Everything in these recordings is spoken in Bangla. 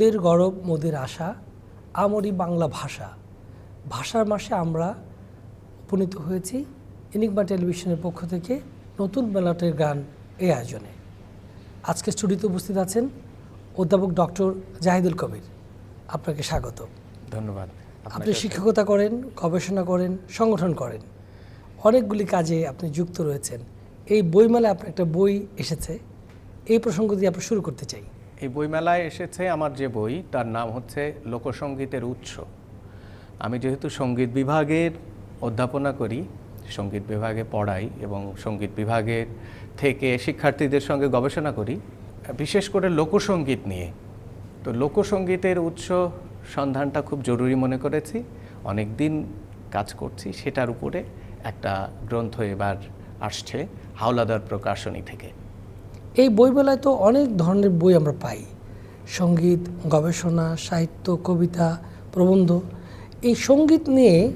মোদের গরব মোদের আশা আমরি বাংলা ভাষা। ভাষার মাসে আমরা উপনীত হয়েছি এনিগমা টেলিভিশনের পক্ষ থেকে নতুন মেলাটের গান এই আয়োজনে। আজকে স্টুডিওতে উপস্থিত আছেন অধ্যাপক ডক্টর জাহিদুল কবির। আপনাকে স্বাগত। ধন্যবাদ। আপনি শিক্ষকতা করেন গবেষণা করেন সংগঠন করেন। অনেকগুলি কাজে আপনি যুক্ত রয়েছেন। এই বইমেলায় আপনার একটা বই এসেছে। এই প্রসঙ্গ দিয়ে আপনি শুরু করতে চাই। এই বইমেলায় এসেছে আমার যে বই, তার নাম হচ্ছে লোকসঙ্গীতের উৎস। আমি যেহেতু সংগীত বিভাগের অধ্যাপনা করি, সংগীত বিভাগে পড়াই এবং সংগীত বিভাগের থেকে শিক্ষার্থীদের সঙ্গে গবেষণা করি, বিশেষ করে লোকসঙ্গীত নিয়ে। তো লোকসঙ্গীতের উৎস সন্ধানটা খুব জরুরি মনে করেছি। অনেক দিন কাজ করছি, সেটার উপরে একটা গ্রন্থ এবার আসছে হাওলাদার প্রকাশনী থেকে। এই বইমেলায় তো অনেক ধরনের বই আমরা পাই। সংগীত, গবেষণা, সাহিত্য, কবিতা, প্রবন্ধ। এই সংগীত নিয়ে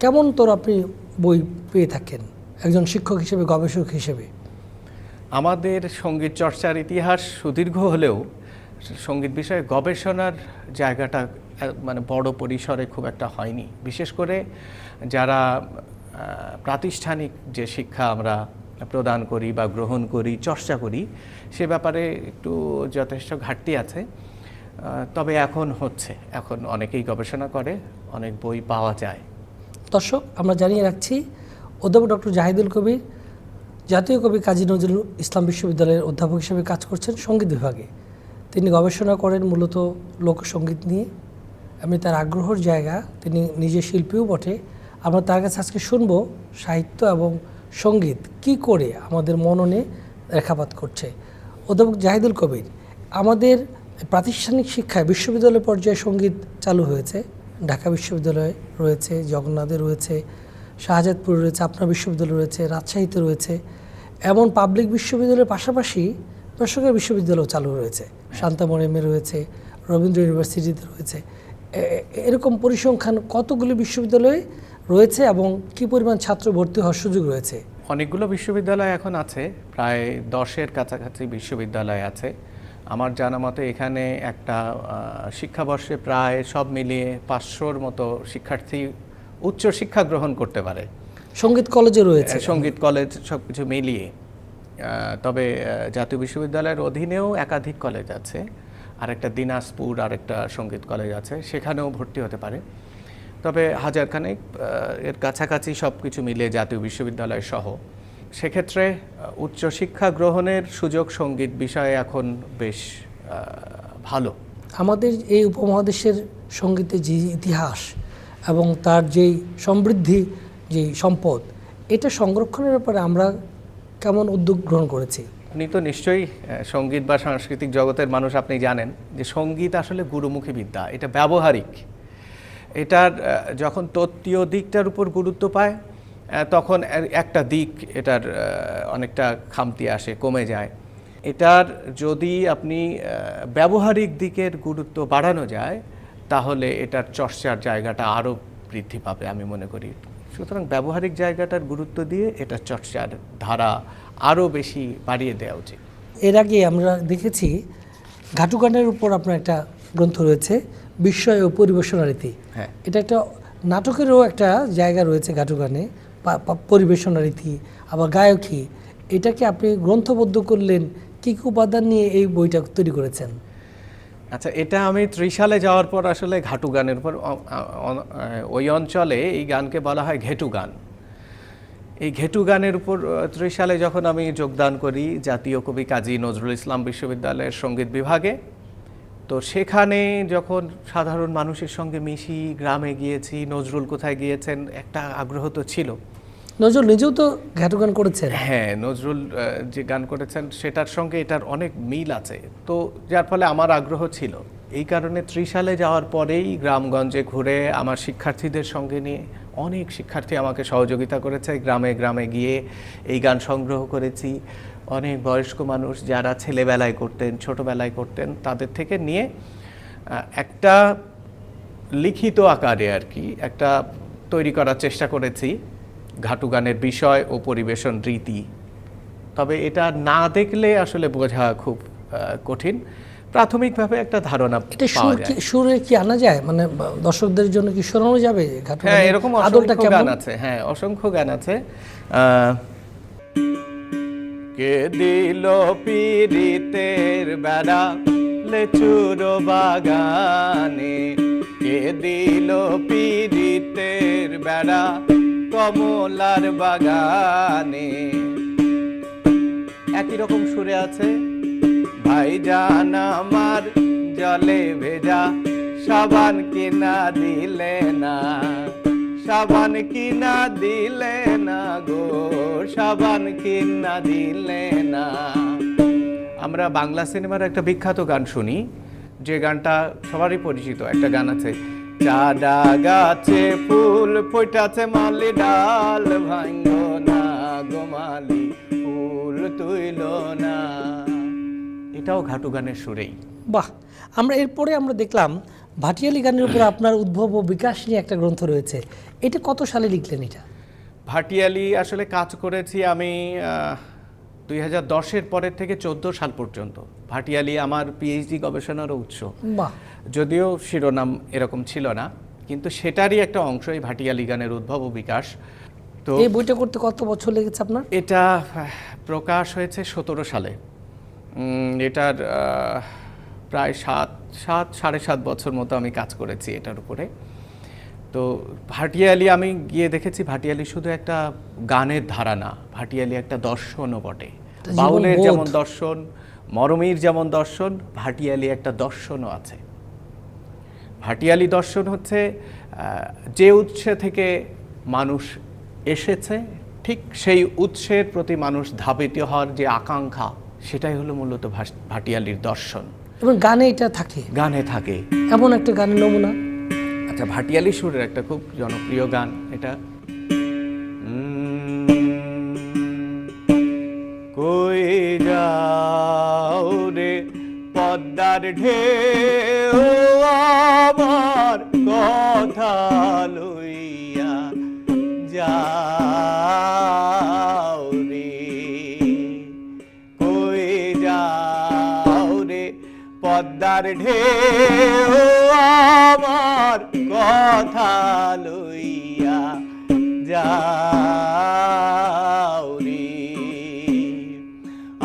কেমন তোর আপনি বই পেয়ে থাকেন? একজন শিক্ষক হিসেবে, গবেষক হিসেবে। আমাদের সংগীত চর্চার ইতিহাস সুদীর্ঘ হলেও সংগীত বিষয়ে গবেষণার জায়গাটা মানে বড় পরিসরে খুব একটা হয়নি। বিশেষ করে যারা প্রাতিষ্ঠানিক যে শিক্ষা আমরা প্রদান করি বা গ্রহণ করি, চর্চা করি, সে ব্যাপারে একটু যথেষ্ট ঘাটতি আছে। তবে এখন হচ্ছে, এখন অনেকেই গবেষণা করে, অনেক বই পাওয়া যায়। দর্শক, আমরা জানিয়ে রাখছি, অধ্যাপক ডক্টর জাহিদুল কবির, জাতীয় কবি কাজী নজরুল ইসলাম বিশ্ববিদ্যালয়ের অধ্যাপক হিসেবে কাজ করছেন সংগীত বিভাগে। তিনি গবেষণা করেন মূলত লোকসঙ্গীত নিয়ে। আমি তার আগ্রহের জায়গা, তিনি নিজে শিল্পীও বটে। আমরা তার কাছে আজকে শুনব সাহিত্য এবং সংগীত কি করে আমাদের মননে রেখাপাত করছে? অধ্যাপক জাহিদুল কবির, আমাদের প্রাতিষ্ঠানিক শিক্ষায় বিশ্ববিদ্যালয় পর্যায়ে সংগীত চালু হয়েছে, ঢাকা বিশ্ববিদ্যালয়ে রয়েছে, জগন্নাথে রয়েছে, শাহজাদপুরে রয়েছে, আপনার বিশ্ববিদ্যালয় রয়েছে, রাজশাহীতে রয়েছে, এমন পাবলিক বিশ্ববিদ্যালয়ের পাশাপাশি বেসরকারি বিশ্ববিদ্যালয় চালু রয়েছে। শান্তামরিমে রয়েছে, রবীন্দ্র ইউনিভার্সিটিতে রয়েছে। এরকম পরিসংখ্যান কতগুলি বিশ্ববিদ্যালয়ে রয়েছে এবং কি পরিমাণ ছাত্র ভর্তি হওয়ার সুযোগ রয়েছে? অনেকগুলো বিশ্ববিদ্যালয় এখন আছে প্রায় দশের কাছাকাছি বিশ্ববিদ্যালয় আছে। আমার জানা মতে এখানে একটা শিক্ষাবর্ষে প্রায় সব মিলিয়ে পাঁচশোর মতো শিক্ষার্থী উচ্চ শিক্ষা গ্রহণ করতে পারে। সংগীত কলেজে রয়েছে। সংগীত কলেজ সব কিছু মিলিয়ে তবে জাতীয় বিশ্ববিদ্যালয়ের অধীনেও একাধিক কলেজ আছে। আরেকটা দিনাজপুর আরেকটা সংগীত কলেজ আছে। সেখানেও ভর্তি হতে পারে। তবে হাজারখানেক এর কাছাকাছি সব কিছু মিলিয়ে জাতীয় বিশ্ববিদ্যালয় সহ। সেক্ষেত্রে উচ্চশিক্ষা গ্রহণের সুযোগ সংগীত বিষয়ে এখন বেশ ভালো। আমাদের এই উপমহাদেশের সঙ্গীতের যে ইতিহাস এবং তার যেই সমৃদ্ধি যে সম্পদ এটা সংরক্ষণের ব্যাপারে আমরা কেমন উদ্যোগ গ্রহণ করেছি? আপনি তো নিশ্চয়ই সংগীত বা সাংস্কৃতিক জগতের মানুষ আপনি জানেন যে সংগীত আসলে গুরুমুখী বিদ্যা। এটা ব্যবহারিক। এটার যখন তত্ত্বীয় দিকটার উপর গুরুত্ব পায় তখন একটা দিক এটার অনেকটা খামতি আসে, কমে যায়। এটার যদি আপনি ব্যবহারিক দিকের গুরুত্ব বাড়ানো যায়, তাহলে এটার চর্চার জায়গাটা আরও বৃদ্ধি পাবে, আমি মনে করি। সুতরাং ব্যবহারিক জায়গাটার গুরুত্ব দিয়ে এটা চর্চার ধারা আরও বেশি বাড়িয়ে দেওয়া উচিত। এর আগে আমরা দেখেছি ঘাটুগানের উপর আপনার একটা গ্রন্থ রয়েছে বিস্ময় ও পরিবেশনা রীতি। হ্যাঁ। এটা একটা নাটকেরও একটা জায়গা রয়েছে ঘাটুগানে পরিবেশনা রীতি আবার গায়কী। এটাকে আপনি গ্রন্থবদ্ধ করলেন কী কী উপাদান নিয়ে এই বইটা তৈরি করেছেন? আচ্ছা এটা আমি ত্রিশালে যাওয়ার পর আসলে ঘাটু গানের উপর ওই অঞ্চলে এই গানকে বলা হয় ঘেটু গান এই ঘেটু গানের উপর ত্রিশালে যখন আমি যোগদান করি জাতীয় কবি কাজী নজরুল ইসলাম বিশ্ববিদ্যালয়ের সংগীত বিভাগে তো সেখানে যখন সাধারণ মানুষের সঙ্গে মিশি গ্রামে গিয়েছি নজরুল কোথায় গিয়েছেন একটা আগ্রহ তো ছিল। নজরুল নিজেও তো ঘাটুগান করেছেন। হ্যাঁ নজরুল যে গান করেছেন সেটার সঙ্গে এটার অনেক মিল আছে। তো যার ফলে আমার আগ্রহ ছিল। এই কারণে ত্রিশালে যাওয়ার পরেই গ্রামগঞ্জে ঘুরে আমার শিক্ষার্থীদের সঙ্গে নিয়ে অনেক শিক্ষার্থী আমাকে সহযোগিতা করেছে। গ্রামে গ্রামে গিয়ে এই গান সংগ্রহ করেছি। অনেক বয়স্ক মানুষ যারা ছেলেবেলায় করতেন ছোটবেলায় করতেন তাদের থেকে নিয়ে একটা লিখিত আকারে আর কি একটা তৈরি করার চেষ্টা করেছি ঘাটু গানের বিষয় ও পরিবেশন রীতি। তবে এটা না দেখলে আসলে বোঝা খুব কঠিন। প্রাথমিকভাবে একটা ধারণা পাওয়া যায়। সুরে কি আনা যায়? মানে দর্শকদের জন্য কি শোনানো যাবে? হ্যাঁ এরকম আদলটা অসংখ্য গান আছে। হ্যাঁ অসংখ্য গান আছে। আহ, কে দিল পিরিতের বেড়া? লেচুর বাগানে কে দিল পিরিতের বেড়া? কমলার বাগানে। একই রকম সুরে আছে ভাই জান আমার জলে ভেজা, সাবান কিনা দিলে না। সাবান কিনা দিলে না গো, সাবান কিনা দিলে না। আমরা বাংলা সিনেমার একটা বিখ্যাত গান শুনি, যে গানটা সবারই পরিচিত, একটা গান আছে চাডা গাছে ফুল ফোটাছে মালি, ডাল ভাঙ্গ না গোমালি ফুল তুইল না। এটাও ঘাটু গানের সুরেই। বাহ! আমরা এরপরে আমরা দেখলাম ভাটিয়ালি গানের উপর আপনার উদ্ভব ও বিকাশ নিয়ে একটা গ্রন্থ রয়েছে। এটা কত সালে লিখলেন এটা? ভাটিয়ালি আসলে কাজ করেছি আমি দুই হাজার দশের পরের থেকে চোদ্দ সাল পর্যন্ত। ভাটিয়ালি আমার পিএইচডি গবেষণারও উৎস। যদিও শিরোনাম এরকম ছিল না কিন্তু সেটারই একটা অংশ এই ভাটিয়ালি গানের উদ্ভব ও বিকাশ। তো এই বইটা করতে কত বছর লেগেছে আপনার? এটা প্রকাশ হয়েছে সতেরো সালে। এটার প্রায় সাত সাত সাড়ে সাত বছর মতো আমি কাজ করেছি এটার উপরে। তো ভাটিয়ালি আমি গিয়ে দেখেছি ভাটিয়ালি শুধু একটা গানের ধারা না ভাটিয়ালি একটা দর্শনও বটে। বাউলের যেমন দর্শন মরমীর যেমন দর্শন ভাটিয়ালি একটা দর্শনও আছে। ভাটিয়ালি দর্শন হচ্ছে আহ, যে উৎসে থেকে মানুষ এসেছে ঠিক সেই উৎসের প্রতি মানুষ ধাবিত হওয়ার যে আকাঙ্ক্ষা সেটাই হলো মূলত ভাটিয়ালির দর্শন। এবং গানে এটা থাকে। গানে থাকে। এমন একটা গানের নমুনা। আচ্ছা ভাটিয়ালি সুরের একটা খুব জনপ্রিয় গান এটা? কই যাও রে পদ্মার ঢেউ আমার কথা লইয়া যাও পদ্মার ঢেউ আমার কথা লইয়া যাও রে।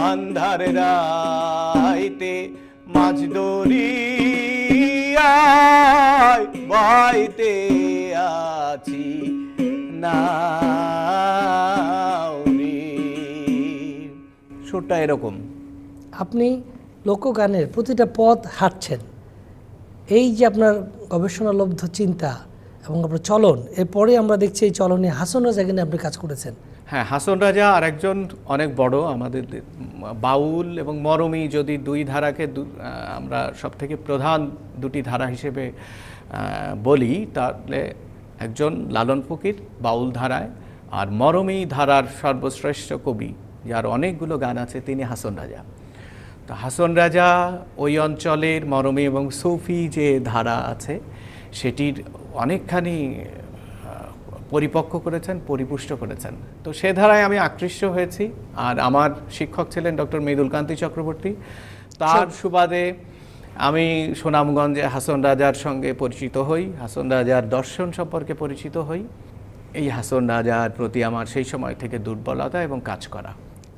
আন্ধার রাইতে মাছ দরিয়ায় বাইতে আছি। না রে। সুরটা এরকম। আপনি লোকগানের প্রতিটা পথ হাঁটছেন। এই যে আপনার গবেষণালব্ধ চিন্তা এবং আপনার চলন, এরপরে আমরা দেখছি এই চলনে হাসন রাজা নিয়ে আপনি কাজ করেছেন। হ্যাঁ হাসন রাজা আর একজন অনেক বড় আমাদের বাউল এবং মরমী যদি দুই ধারাকে আমরা সব থেকে প্রধান দুটি ধারা হিসেবে বলি, তাহলে একজন লালন ফকির বাউল ধারায় আর মরমী ধারার সর্বশ্রেষ্ঠ কবি, যার অনেকগুলো গান আছে, তিনি হাসন রাজা। তো হাসন রাজা ওই অঞ্চলের মরমে এবং সৌফি যে ধারা আছে সেটির অনেকখানি পরিপক্ক করেছেন পরিপুষ্ট করেছেন। তো সে ধারায় আমি আকৃষ্ট হয়েছি। আর আমার শিক্ষক ছিলেন ডক্টর মৃদুল কান্তি চক্রবর্তী। তার সুবাদে আমি সুনামগঞ্জে হাসন রাজার সঙ্গে পরিচিত হই হাসন রাজার দর্শন সম্পর্কে পরিচিত হই। এই হাসন রাজার প্রতি আমার সেই সময় থেকে দুর্বলতা এবং কাজ করা।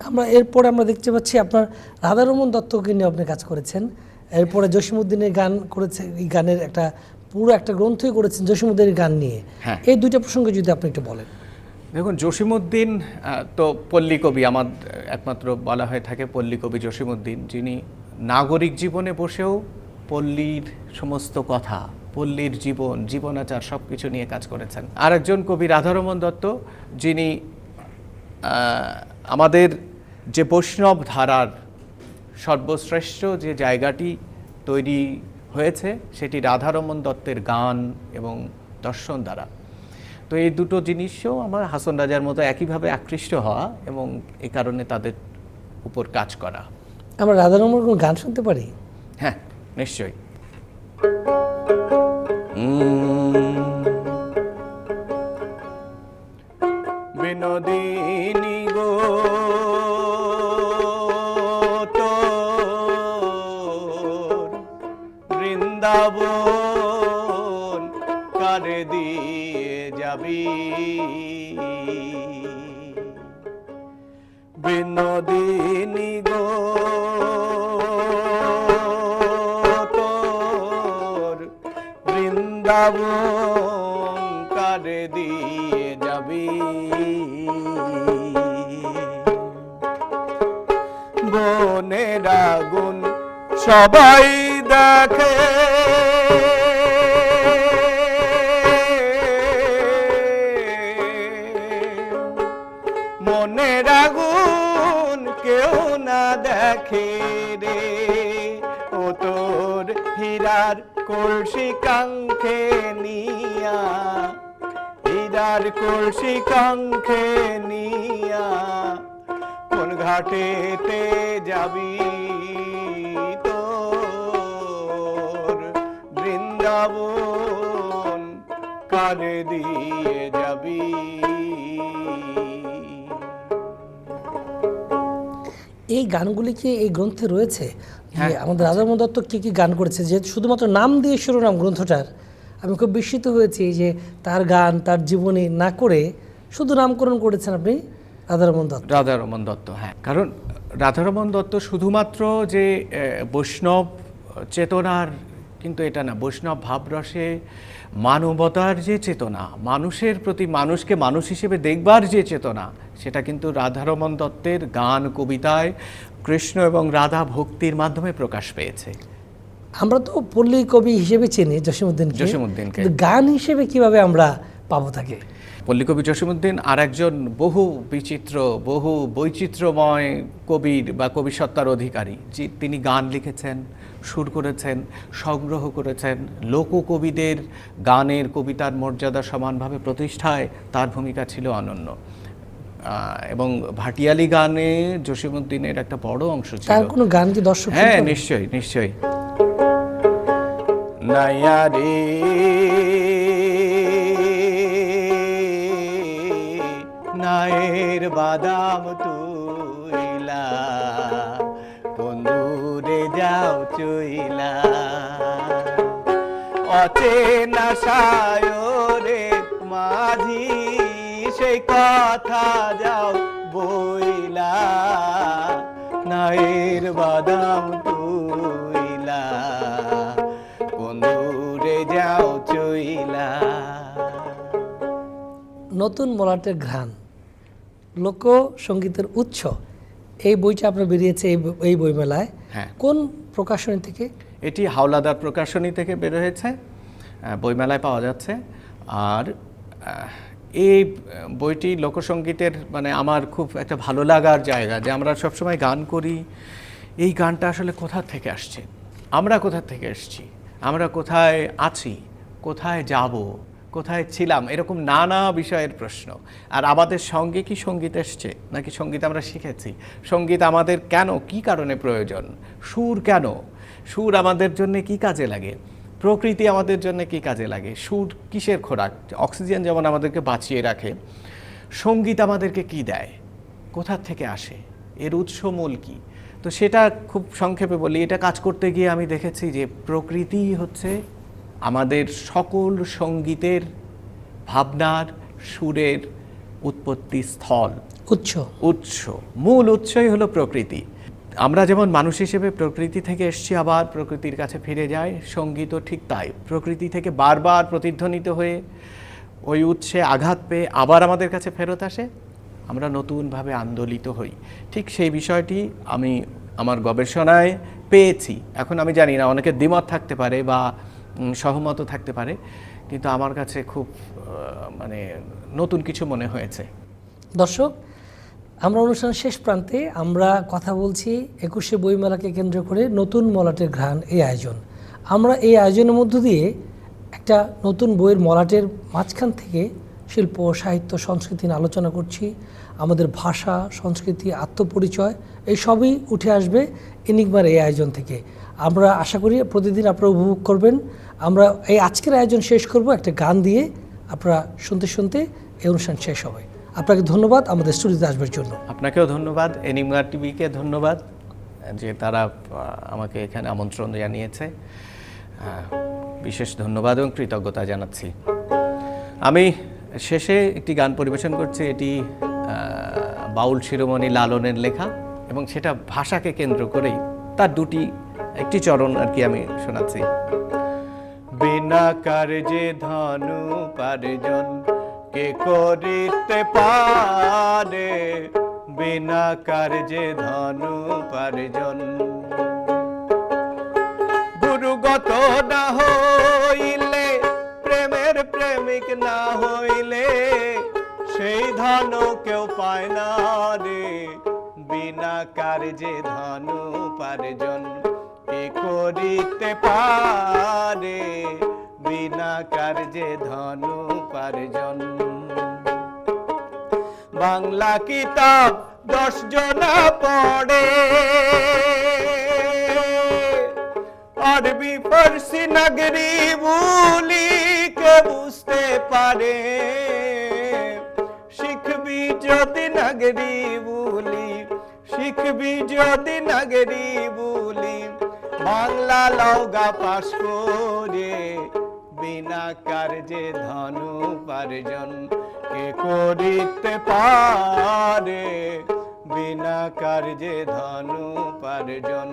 আমরা এরপরে আমরা দেখতে পাচ্ছি আপনার রাধারমন দত্তকে নিয়ে আপনি কাজ করেছেন। এরপরে জসিমুদ্দিনের গান করেছে এই গানের একটা পুরো একটা গ্রন্থই করেছেন জসিমুদ্দিনের গান নিয়ে। হ্যাঁ। এই দুইটা প্রসঙ্গে যদি আপনি একটু বলেন। দেখুন জসিমুদ্দিন তো পল্লী কবি আমার একমাত্র বলা হয়ে থাকে পল্লী কবি জসিমুদ্দিন যিনি নাগরিক জীবনে বসেও পল্লীর সমস্ত কথা পল্লীর জীবন জীবনাচার সব কিছু নিয়ে কাজ করেছেন। আরেকজন কবি রাধারমন দত্ত যিনি আমাদের যে বৈষ্ণব ধারার সর্বশ্রেষ্ঠ যে জায়গাটি তৈরি হয়েছে সেটি রাধারমন দত্তের গান এবং দর্শন দ্বারা। তো এই দুটো জিনিসও আমার হাসন রাজার মতো একইভাবে আকৃষ্ট হওয়া এবং এ কারণে তাদের উপর কাজ করা। আমরা রাধারমন কোনো গান শুনতে পারি? হ্যাঁ নিশ্চয়ই। বৃন্দাবন কারে দিয়ে যাবি। বনের আগুন সবাই দেখে। মনের আগুন কেউ না দেখে রে। ও তোর হীরার কলসি কাঙ্ক্ষে নিয়া হীরার কলসি কাঙ্ক্ষে নিয়া, কোন ঘাটেতে যাবি তোর বৃন্দাবন কারে দিয়ে যাবি এই গানগুলি কি এই গ্রন্থে রয়েছে। আমাদের রাজামোহন দত্ত কী কী গান করেছে যে শুধুমাত্র নাম দিয়ে শিরোনাম গ্রন্থটার আমি খুব বিস্মিত হয়েছি যে তার গান তার জীবনী না করে শুধু নামকরণ করেছেন আপনি রাধারমন দত্ত। রাধারমন দত্ত হ্যাঁ। কারণ রাধারমন দত্ত শুধুমাত্র যে বৈষ্ণব চেতনার কিন্তু এটা না বৈষ্ণব ভাবরসে মানবতার যে চেতনা মানুষের প্রতি মানুষকে মানুষ হিসেবে দেখবার যে চেতনা সেটা কিন্তু রাধারমন দত্তের গান কবিতায় কৃষ্ণ এবং রাধা ভক্তির মাধ্যমে প্রকাশ পেয়েছে। আমরা তো পল্লী কবি হিসেবে চিনি জসিমুদ্দিন জসীমউদ্দিনকে। গান হিসেবে কীভাবে আমরা পাবো তাকে? পল্লীকবি জসীমউদ্দিন আর একজন বহু বিচিত্র বহু বৈচিত্র্যময় কবির বা কবি সত্তার অধিকারী যে তিনি গান লিখেছেন সুর করেছেন সংগ্রহ করেছেন লোককবিদের গানের কবিতার মর্যাদা সমানভাবে প্রতিষ্ঠায় তার ভূমিকা ছিল অনন্য। এবং ভাটিয়ালি গানে জসীমউদ্দিনের একটা বড় অংশ ছিল। তার কোনো গান কি দর্শক হ্যাঁ নিশ্চয়ই নিশ্চয়ই। নাইয়া নায়ের বাদাম তুইলা। বন্ধুরে যাও চইলা। অচেনা সায়রে মাঝি সেই কথা যাও বইলা। নায়ের বাদাম তুইলা। বন্ধুরে যাও চইলা। নতুন মলাটের ঘ্রাণ। লোক সঙ্গীতের উৎস। এই বইটা আপনার বেরিয়েছে এই বই- এই বইমেলায়। হ্যাঁ। কোন প্রকাশনী থেকে? এটি হাওলাদার প্রকাশনী থেকে বের হয়েছে। বইমেলায় পাওয়া যাচ্ছে। আর এই বইটি লোকসঙ্গীতের মানে আমার খুব একটা ভালো লাগার জায়গা যে আমরা সবসময় গান করি। এই গানটা আসলে কোথা থেকে আসছে? আমরা কোথা থেকে এসেছি? আমরা কোথায় আছি? কোথায় যাব? কোথায় ছিলাম? এরকম নানা বিষয়ের প্রশ্ন। আর আমাদের সঙ্গে কি সংগীত এসছে? নাকি সংগীত আমরা শিখেছি? সংগীত আমাদের কেন? কি কারণে প্রয়োজন? সুর কেন? সুর আমাদের জন্য কি কাজে লাগে? প্রকৃতি আমাদের জন্য কি কাজে লাগে? সুর কিসের খোরাক? অক্সিজেন যেমন আমাদেরকে বাঁচিয়ে রাখে, সংগীত আমাদেরকে কি দেয়? কোথার থেকে আসে? এর উৎস মূল কি? তো সেটা খুব সংক্ষেপে বলি। এটা কাজ করতে গিয়ে আমি দেখেছি যে প্রকৃতি হচ্ছে আমাদের সকল সঙ্গীতের ভাবনার সুরের উৎপত্তি স্থল। উৎস। উৎস। মূল উৎসই হলো প্রকৃতি। আমরা যেমন মানুষ হিসেবে প্রকৃতি থেকে এসছি আবার প্রকৃতির কাছে ফিরে যাই সঙ্গীতও ঠিক তাই। প্রকৃতি থেকে বারবার প্রতিধ্বনিত হয়ে ওই উৎসে আঘাত পেয়ে আবার আমাদের কাছে ফেরত আসে আমরা নতুনভাবে আন্দোলিত হই। ঠিক সেই বিষয়টি আমি আমার গবেষণায় পেয়েছি। এখন আমি জানি না অনেকের দ্বিমত থাকতে পারে বা সহমত থাকতে পারে, কিন্তু আমার কাছে খুব মানে নতুন কিছু মনে হয়েছে। দর্শক, আমরা অনুষ্ঠানের শেষ প্রান্তে আমরা কথা বলছি একুশে বইমেলাকে কেন্দ্র করে নতুন মলাটের ঘ্রাণ এই আয়োজন। আমরা এই আয়োজনের মধ্য দিয়ে একটা নতুন বইয়ের মলাটের মাঝখান থেকে শিল্প, সাহিত্য, সংস্কৃতি নিয়ে আলোচনা করছি। আমাদের ভাষা, সংস্কৃতি, আত্মপরিচয়, এই সবই উঠে আসবে এনিগমার এই আয়োজন থেকে। আমরা আশা করি প্রতিদিন আপনারা উপভোগ করবেন। আমরা এই আজকের আয়োজন শেষ করব, একটা গান দিয়ে আপনারা শুনতে শুনতে এই অনুষ্ঠান শেষ হবে। আপনাকে ধন্যবাদ আমাদের স্টুডিওতে আসবার জন্য। আপনাকেও ধন্যবাদ, এনিমা টিভিকে ধন্যবাদ যে তারা আমাকে এখানে আমন্ত্রণ জানিয়েছে। বিশেষ ধন্যবাদ এবং কৃতজ্ঞতা জানাচ্ছি। আমি শেষে একটি গান পরিবেশন করছি, এটি বাউল শিরোমণি লালনের লেখা এবং সেটা ভাষাকে কেন্দ্র করেই, তার দুটি একটি চরণ আর কি আমি শোনাচ্ছি। বিনা কার্যে ধনু পারজন, কে করিতে পারে? বিনা কার্যে ধনু পারজন। গুরুগত না হইলে, প্রেমের প্রেমিক না হইলে, সেই ধন কেউ পায় না রে। বিনা কার্যে ধন পারজন। কে করিতে পারে? বিনা কার্যে ধন পারজন বাংলা কিতাব দশ জনা পড়ে। আরবি, ফার্সি, নাগরি বলি কে বুঝতে পারে। শিখবি যদি নাগরি বলি, শিখবি যদি নাগরি বাংলা লৌগা পাশ করে বিনা কার্যে ধনু পারজন কে করিতে পারে? বিনা কার্যে ধনু পারজন